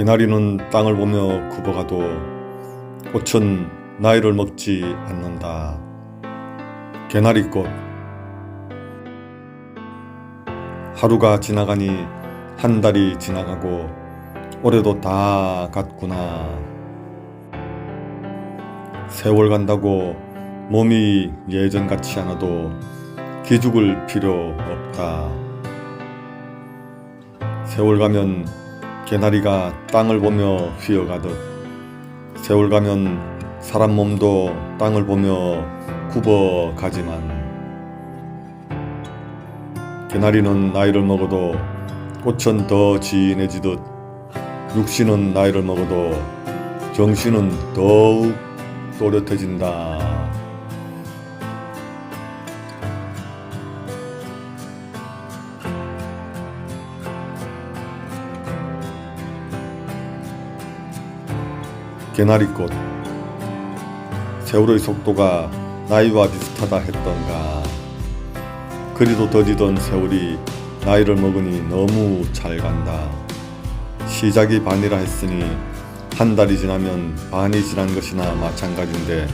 개나리는 땅을 보며 굽어가도 꽃은 나이를 먹지 않는다. 개나리꽃 하루가 지나가니 한 달이 지나가고 올해도 다 갔구나. 세월 간다고 몸이 예전 같지 않아도 기죽을 필요 없다. 세월 가면 개나리가 땅을 보며 휘어가듯 세월 가면 사람 몸도 땅을 보며 굽어가지만 개나리는 나이를 먹어도 꽃은 더 진해지듯 육신은 나이를 먹어도 정신은 더욱 또렷해진다. 개나리꽃. 세월의 속도가 나이와 비슷하다 했던가. 그리도 더디던 세월이 나이를 먹으니 너무 잘 간다. 시작이 반이라 했으니 한 달이 지나면 반이 지난 것이나 마찬가지인데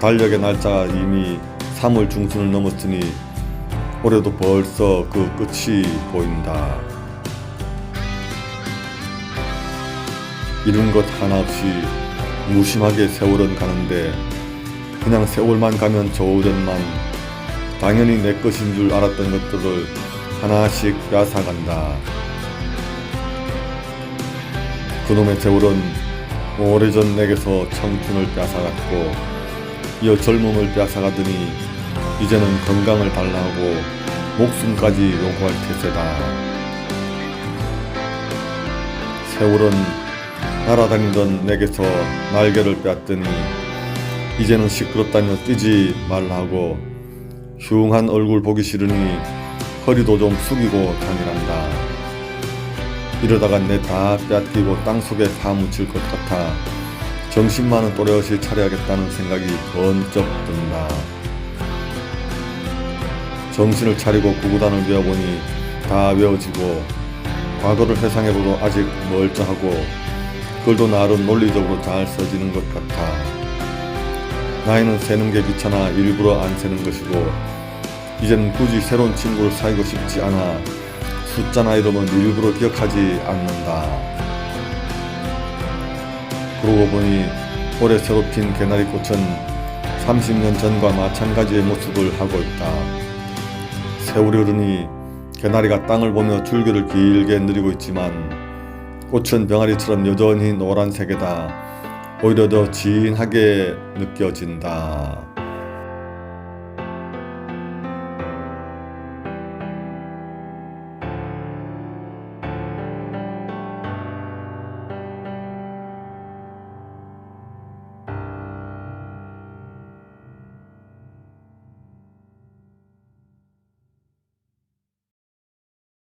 달력의 날짜가 이미 3월 중순을 넘었으니 올해도 벌써 그 끝이 보인다 이룬 것 하나 없이 무심하게 세월은 가는데 그냥 세월만 가면 좋으련만 당연히 내 것인 줄 알았던 것들을 하나씩 뺏어간다. 그놈의 세월은 오래전 내게서 청춘을 뺏어갔고 이어 젊음을 뺏어가더니 이제는 건강을 달라하고 목숨까지 요구할 태세다. 세월은 날아다니던 내게서 날개를 빼앗더니 이제는 시끄럽다며 뛰지 말라고 흉한 얼굴 보기 싫으니 허리도 좀 숙이고 다니란다. 이러다가 내 다 빼앗기고 땅속에 파묻힐 것 같아 정신만은 또렷이 차려야겠다는 생각이 번쩍 든다. 정신을 차리고 구구단을 외워보니 다 외워지고 과거를 회상해보도 아직 멀쩡하고 글도 나름 논리적으로 잘 써지는 것 같아. 나이는 세는 게 귀찮아 일부러 안 세는 것이고, 이젠 굳이 새로운 친구를 사귀고 싶지 않아 숫자나 이름은 일부러 기억하지 않는다. 그러고 보니 올해 새로 핀 개나리 꽃은 30년 전과 마찬가지의 모습을 하고 있다. 세월이 흐르니 개나리가 땅을 보며 줄기를 길게 늘리고 있지만 꽃은 병아리처럼 여전히 노란색이다. 오히려 더 진하게 느껴진다.